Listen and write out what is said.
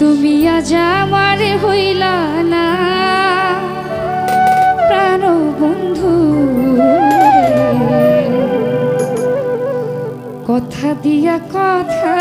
তুমি আজ আমার হইলা না। প্রাণ বন্ধু কথা দিয়া কথা